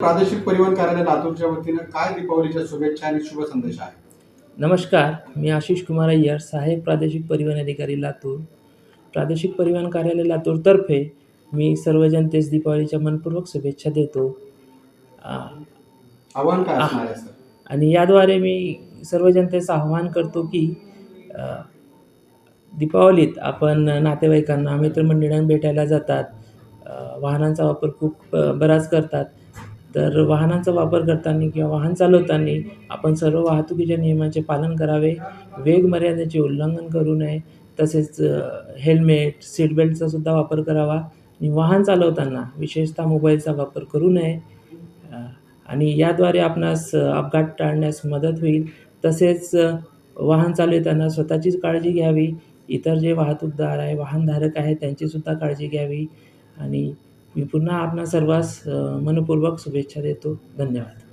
प्रादेशिक परिवहन कार्यालय लातूरच्या वतीनं काय दीपावलीच्या शुभेच्छा आणि शुभ संदेश आहे? नमस्कार मी आशिष कुमार अय्यर सहाय्यक प्रादेशिक परिवहन अधिकारी लातूर. प्रादेशिक परिवहन कार्यालय लातूरतर्फे मी सर्व जनतेस दीपावलीच्या मनपूर्वक शुभेच्छा देतो. आव्हान काय असणार आहे सर? आणि याद्वारे मी सर्व जनतेचं आव्हान करतो की दीपावलीत आपण नातेवाईकांना मित्रमंडळींना भेटायला जातात. वाहनांचा वापर खूप बराच करतात. तर वाहनांचा वापर करताना किंवा वाहन चालवताना आपण सर्व वाहतुकीच्या नियमांचे पालन करावे. वेग मर्यादेचे उल्लंघन करू नये. तसेच हेल्मेट सीट बेल्टचा सुद्धा वापर करावा. आणि वाहन चालवताना विशेषतः मोबाईलचा वापर करू नये. आणि याद्वारे आपणास अपघात टाळण्यास मदत होईल. तसेच वाहन चालवताना स्वतःचीच काळजी घ्यावी. इतर जे वाहतूकदार आहे वाहनधारक आहे त्यांचीसुद्धा काळजी घ्यावी. आणि मी पुन्हा आपणा सर्वांस मनपूर्वक शुभेच्छा देतो. धन्यवाद.